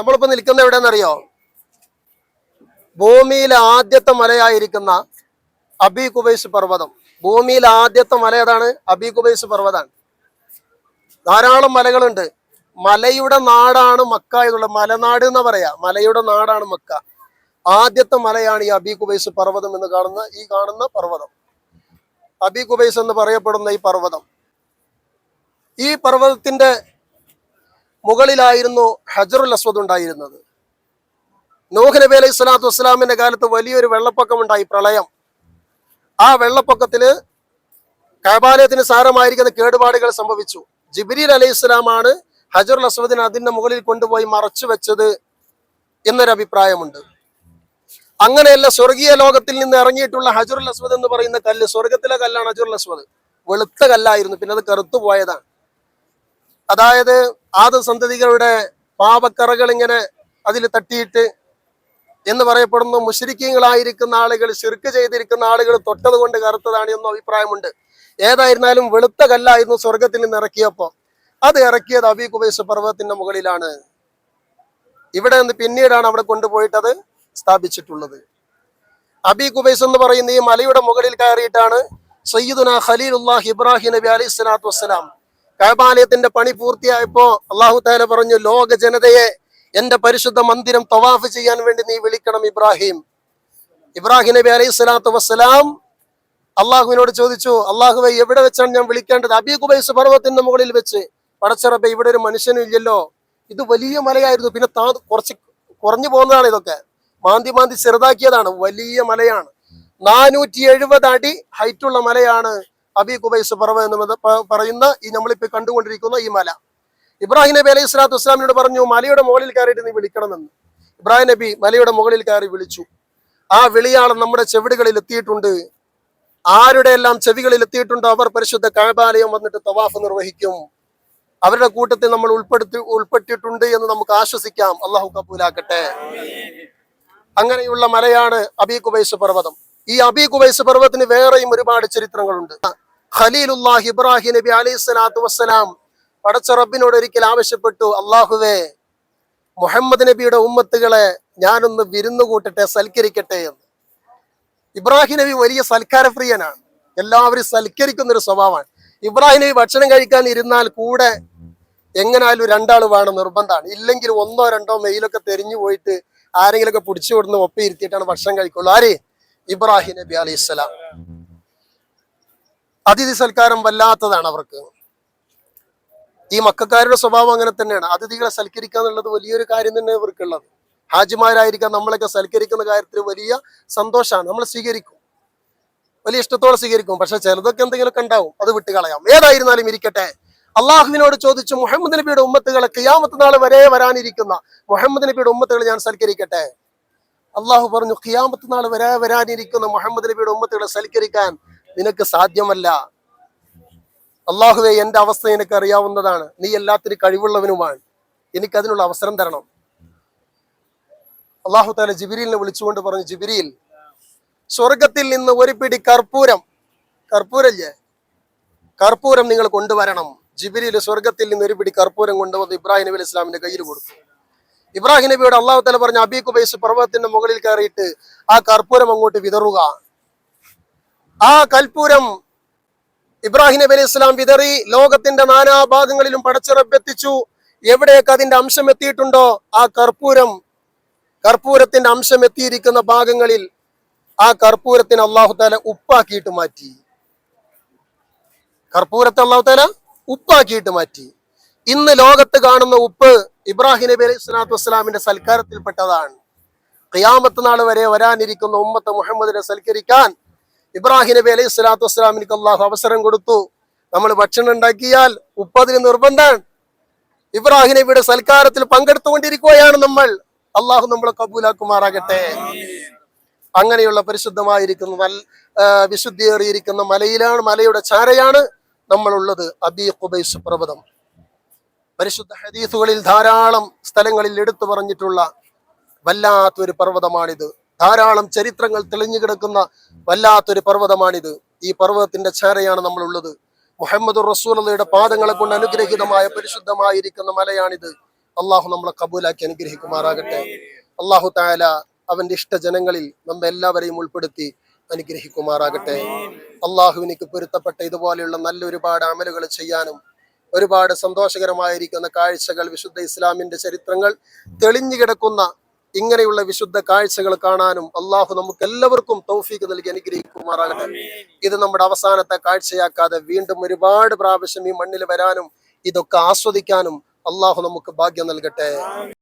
നമ്മളിപ്പോ നിൽക്കുന്ന എവിടെയെന്നറിയോ ഭൂമിയിലെ ആദ്യത്തെ മലയായിരിക്കുന്ന അബി കുബൈസ് പർവതം. ഭൂമിയിലെ ആദ്യത്തെ മല ഏതാണ്? അബി കുബൈസ് പർവതാണ് ധാരാളം മലകളുണ്ട്. മലയുടെ നാടാണ് മക്ക എന്നുള്ള മലനാട് എന്ന് പറയാ? മലയുടെ നാടാണ് മക്ക. ആദ്യത്തെ മലയാണ് ഈ അബി കുബൈസ് പർവതം എന്ന് കാണുന്ന ഈ കാണുന്ന പർവതം. അബി കുബൈസ് എന്ന് പറയപ്പെടുന്ന ഈ പർവതം. ഈ പർവതത്തിന്റെ മുകളിലായിരുന്നു ഹജറുൽ അസ്വദ് ഉണ്ടായിരുന്നത്. നൂഹ് നബി അലൈഹി സ്വലാത്തു വസ്സലാമിന്റെ കാലത്ത് വലിയൊരു വെള്ളപ്പൊക്കം ഉണ്ടായി പ്രളയം. ആ വെള്ളപ്പൊക്കത്തിൽ കൈബാലയത്തിന് സാരമായിരിക്കുന്ന കേടുപാടുകൾ സംഭവിച്ചു. ജിബിരിൽ അലൈഹി സ്വലാമാണ് ഹജറുൽ അസ്വദിനെ അതിന്റെ മുകളിൽ കൊണ്ടുപോയി മറച്ചു വെച്ചത് എന്നൊരു അഭിപ്രായമുണ്ട്. അങ്ങനെയല്ല സ്വർഗീയ ലോകത്തിൽ നിന്ന് ഇറങ്ങിയിട്ടുള്ള ഹജറുൽ അസ്വദ് എന്ന് പറയുന്ന കല്ല് സ്വർഗത്തിലെ കല്ലാണ് ഹജറുൽ അസ്വദ്. വെളുത്ത കല്ലായിരുന്നു. പിന്നെ അത് കറുത്തു പോയതാണ് അതായത് ആദ സന്തതികളുടെ പാപക്കറകൾ ഇങ്ങനെ അതിൽ തട്ടിയിട്ട് എന്ന് പറയപ്പെടുന്നു. മുഷരിക്കീങ്ങളായിരിക്കുന്ന ആളുകൾ ശിർക്ക് ചെയ്തിരിക്കുന്ന ആളുകൾ തൊട്ടത് കൊണ്ട് കറുത്തതാണ് എന്നും അഭിപ്രായമുണ്ട്. ഏതായിരുന്നാലും വെളുത്ത കല്ലായിരുന്നു സ്വർഗത്തിൽ നിന്ന് ഇറക്കിയപ്പോ. അത് ഇറക്കിയത് അബി കുബൈസ് പർവതത്തിന്റെ മുകളിലാണ്. ഇവിടെ നിന്ന് പിന്നീടാണ് അവിടെ കൊണ്ടുപോയിട്ട് അത് സ്ഥാപിച്ചിട്ടുള്ളത്. അബി കുബൈസ് എന്ന് പറയുന്ന ഈ മലയുടെ മുകളിൽ കയറിയിട്ടാണ് സയ്യിദുന ഖലീലുല്ലാഹ് ഇബ്രാഹിം നബി അലൈഹി സ്വലാത്തു വസ്സലാം കൈബാലയത്തിന്റെ പണി പൂർത്തിയായപ്പോ അള്ളാഹു താല പറഞ്ഞു ലോക ജനതയെ എന്റെ പരിശുദ്ധ മന്ദിരം തവാഫ് ചെയ്യാൻ വേണ്ടി നീ വിളിക്കണം ഇബ്രാഹിം. ഇബ്രാഹിം നബി അലൈഹി സ്വലാത്തു വസ്സലാം അള്ളാഹുവിനോട് ചോദിച്ചു അള്ളാഹുവെ എവിടെ വെച്ചാണ് ഞാൻ വിളിക്കേണ്ടത്? അബി കുബൈസ് പർവത്തിന്റെ മുകളിൽ വെച്ച് പടച്ചറബെ ഇവിടെ ഒരു മനുഷ്യനും ഇല്ലല്ലോ. ഇത് വലിയ മലയായിരുന്നു. പിന്നെ താ കുറച്ച് കുറഞ്ഞു പോകുന്നതാണ് ഇതൊക്കെ. മാന്തി മാന്തി ചെറുതാക്കിയതാണ്. വലിയ മലയാണ്. നാനൂറ്റി എഴുപത് അടി ഹൈറ്റുള്ള മലയാണ്. അബി കുബൈസ് പറവ എന്ന് പറയുന്ന ഈ നമ്മളിപ്പോ കണ്ടുകൊണ്ടിരിക്കുന്ന ഈ മല. ഇബ്രാഹിം നബി അലൈഹി സ്വലാത്തു വസ്സലാമിനോട് പറഞ്ഞു മലയുടെ മുകളിൽ കയറിയിട്ട് നീ വിളിക്കണമെന്ന്. ഇബ്രാഹിം നബി മലയുടെ മുകളിൽ കയറി വിളിച്ചു. ആ വിളിയാളം നമ്മുടെ ചെവിടുകളിൽ എത്തിയിട്ടുണ്ട്. ആരുടെ എല്ലാം ചെവികളിൽ എത്തിയിട്ടുണ്ടോ അവർ പരിശുദ്ധ കഴബാലയം വന്നിട്ട് തവാഫ് നിർവഹിക്കും. അവരുടെ കൂട്ടത്തിൽ നമ്മൾ ഉൾപ്പെടുത്തി ഉൾപ്പെട്ടിട്ടുണ്ട് എന്ന് നമുക്ക് ആശ്വസിക്കാം. അള്ളാഹു കബൂലാക്കട്ടെ. അങ്ങനെയുള്ള മലയാണ് അബി കുബൈസ് പർവതം ഈ അബി കുബൈസ് പർവത്തിന് വേറെയും ഒരുപാട് ചരിത്രങ്ങളുണ്ട്. ഖലീലുല്ലാഹ് ഇബ്രാഹിം നബി അലൈഹി സ്വലാത്തു വസ്സലാം പടച്ച റബ്ബിനോട് ഒരിക്കൽ ആവശ്യപ്പെട്ടു അള്ളാഹുവേ മുഹമ്മദ് നബിയുടെ ഉമ്മത്തുകളെ ഞാനൊന്ന് വിരുന്നു കൂട്ടട്ടെ സൽക്കരിക്കട്ടെ എന്ന്. ഇബ്രാഹിം നബി വലിയ സൽക്കാരപ്രിയനാണ്. എല്ലാവരും സൽക്കരിക്കുന്ന ഒരു സ്വഭാവമാണ്. ഇബ്രാഹിം നബി ഭക്ഷണം കഴിക്കാൻ ഇരുന്നാൽ കൂടെ എങ്ങനായാലും രണ്ടാൾ വേണം നിർബന്ധമാണ്. ഇല്ലെങ്കിൽ ഒന്നോ രണ്ടോ മെയിലൊക്കെ തെരിഞ്ഞു പോയിട്ട് ആരെങ്കിലുമൊക്കെ പിടിച്ചു കൊടുന്ന് ഒപ്പിയിരുത്തിയിട്ടാണ് ഭക്ഷണം കഴിക്കുള്ളൂ. ആര്? ഇബ്രാഹിം നബി അലൈഹി സ്വലാം. അതിഥി സൽക്കാരം വല്ലാത്തതാണ് അവർക്ക്. ഈ മക്കാരുടെ സ്വഭാവം അങ്ങനെ തന്നെയാണ്. അതിഥികളെ സൽക്കരിക്കുക എന്നുള്ളത് വലിയൊരു കാര്യം തന്നെ ഇവർക്കുള്ളത്. ഹാജിമാരായിരിക്കാം നമ്മളൊക്കെ സൽക്കരിക്കുന്ന കാര്യത്തിൽ വലിയ സന്തോഷമാണ്. നമ്മൾ സ്വീകരിക്കും. വലിയ ഇഷ്ടത്തോടെ സ്വീകരിക്കും. പക്ഷെ ചിലതൊക്കെ എന്തെങ്കിലും ഉണ്ടാവും. അത് വിട്ട് കളയാം. ഏതായിരുന്നാലും ഇരിക്കട്ടെ. അള്ളാഹുവിനോട് ചോദിച്ചു മുഹമ്മദ് നബിയുടെ ഉമ്മത്തുകളെ കിയാമത്ത് നാളെ വരെ വരാനിരിക്കുന്ന മുഹമ്മദ് നബിയുടെ ഉമ്മത്തുകൾ ഞാൻ സൽക്കരിക്കട്ടെ. അള്ളാഹു പറഞ്ഞു ഖിയാമത്ത് നാൾ വരാ വരാനിരിക്കുന്ന മുഹമ്മദ് നബിയുടെ ഉമ്മത്തുകളെ സൽക്കരിക്കാൻ നിനക്ക് സാധ്യമല്ല. അള്ളാഹുവെ എന്റെ അവസ്ഥ നിനക്ക് അറിയാവുന്നതാണ്. നീ എല്ലാത്തിനും കഴിവുള്ളവനുമാണ്. എനിക്ക് അതിനുള്ള അവസരം തരണം. അള്ളാഹു താല ജിബിരിലിനെ വിളിച്ചുകൊണ്ട് പറഞ്ഞു ജിബിരിയിൽ സ്വർഗത്തിൽ നിന്ന് ഒരു പിടി കർപ്പൂരം കർപ്പൂരല്ലേ? കർപ്പൂരം നിങ്ങൾ കൊണ്ടുവരണം. ജിബിരിയിൽ സ്വർഗത്തിൽ നിന്ന് ഒരു പിടി കർപ്പൂരം കൊണ്ടുവന്ന് ഇബ്രാഹിം നബി ഇസ്ലാമിന്റെ കയ്യിൽ കൊടുത്തു. ഇബ്രാഹിം നബിയോട് അള്ളാഹു തല പറഞ്ഞ അബി കുബൈസ് പർവതത്തിന്റെ മുകളിൽ കയറിയിട്ട് ആ കർപ്പൂരം അങ്ങോട്ട് വിതറുക. ആ കൽപ്പൂരം ഇബ്രാഹിം നബി അലൈഹി ഇസ്ലാം വിതറി ലോകത്തിന്റെ നാനാഭാഗങ്ങളിലും പടച്ചിറപ്പെത്തിച്ചു എവിടെയൊക്കെ അതിന്റെ അംശം എത്തിയിട്ടുണ്ടോ? ആ കർപ്പൂരം കർപ്പൂരത്തിന്റെ അംശം എത്തിയിരിക്കുന്ന ഭാഗങ്ങളിൽ ആ കർപ്പൂരത്തിന് അള്ളാഹു താല ഉപ്പാക്കിയിട്ട് മാറ്റി. കർപ്പൂരത്തെ അള്ളാഹു താല ഉപ്പാക്കിയിട്ട് മാറ്റി. ഇന്ന് ലോകത്ത് കാണുന്ന ഉപ്പ് ഇബ്രാഹിം നബി അലൈഹി സ്വലാത്തു വസ്സലാമിന്റെ സൽക്കാരത്തിൽപ്പെട്ടതാണ്. ഖിയാമത്ത് നാൾ വരെ വരാനിരിക്കുന്ന ഉമ്മത്ത് മുഹമ്മദിനെ സൽക്കരിക്കാൻ ഇബ്രാഹിം നബി അലൈഹി സ്വലാത്തു വസ്സലാമിന് അള്ളാഹു അവസരം കൊടുത്തു. നമ്മൾ ഭക്ഷണം ഉണ്ടാക്കിയാൽ ഉപ്പതിന് നിർബന്ധമാണ്. ഇബ്രാഹിം നബിയുടെ സൽക്കാരത്തിൽ പങ്കെടുത്തുകൊണ്ടിരിക്കുകയാണ് നമ്മൾ. അള്ളാഹു നമ്മളെ കബൂലാക്കുമാറാകട്ടെ. അങ്ങനെയുള്ള പരിശുദ്ധമായിരിക്കുന്ന ആ, വിശുദ്ധിയേറിയിരിക്കുന്ന മലയിലാണ് മലയുടെ ചാരയാണ് നമ്മളുള്ളത്. അബി കുബൈസ് പർവതം. പരിശുദ്ധ ഹദീസുകളിൽ ധാരാളം സ്ഥലങ്ങളിൽ എടുത്തു പറഞ്ഞിട്ടുള്ള വല്ലാത്തൊരു പർവതമാണിത്. ധാരാളം ചരിത്രങ്ങൾ തെളിഞ്ഞു കിടക്കുന്ന വല്ലാത്തൊരു പർവതമാണിത്. ഈ പർവതത്തിന്റെ ചേരയാണ് നമ്മളുള്ളത്. മുഹമ്മദ് റസൂലയുടെ പാദങ്ങളെ കൊണ്ട് അനുഗ്രഹീതമായ പരിശുദ്ധമായിരിക്കുന്ന മലയാണിത്. അള്ളാഹു നമ്മളെ കബൂലാക്കി അനുഗ്രഹിക്കുമാറാകട്ടെ. അള്ളാഹു താല അവന്റെ ഇഷ്ടജനങ്ങളിൽ നമ്മെ എല്ലാവരെയും ഉൾപ്പെടുത്തി അനുഗ്രഹിക്കുമാറാകട്ടെ. അള്ളാഹുവിനിക്ക് പൊരുത്തപ്പെട്ട ഇതുപോലെയുള്ള നല്ലൊരുപാട് അമലുകൾ ചെയ്യാനും ഒരുപാട് സന്തോഷകരമായിരിക്കുന്ന കാഴ്ചകൾ വിശുദ്ധ ഇസ്ലാമിന്റെ ചരിത്രങ്ങൾ തെളിഞ്ഞു കിടക്കുന്ന ഇങ്ങനെയുള്ള വിശുദ്ധ കാഴ്ചകൾ കാണാനും അള്ളാഹു നമുക്ക് എല്ലാവർക്കും തൗഫീക്ക് നൽകി അനുഗ്രഹിക്കുമാറാകട്ടെ. ഇത് നമ്മുടെ അവസാനത്തെ കാഴ്ചയാക്കാതെ വീണ്ടും ഒരുപാട് പ്രാവശ്യം ഈ മണ്ണിൽ വരാനും ഇതൊക്കെ ആസ്വദിക്കാനും അള്ളാഹു നമുക്ക് ഭാഗ്യം നൽകട്ടെ.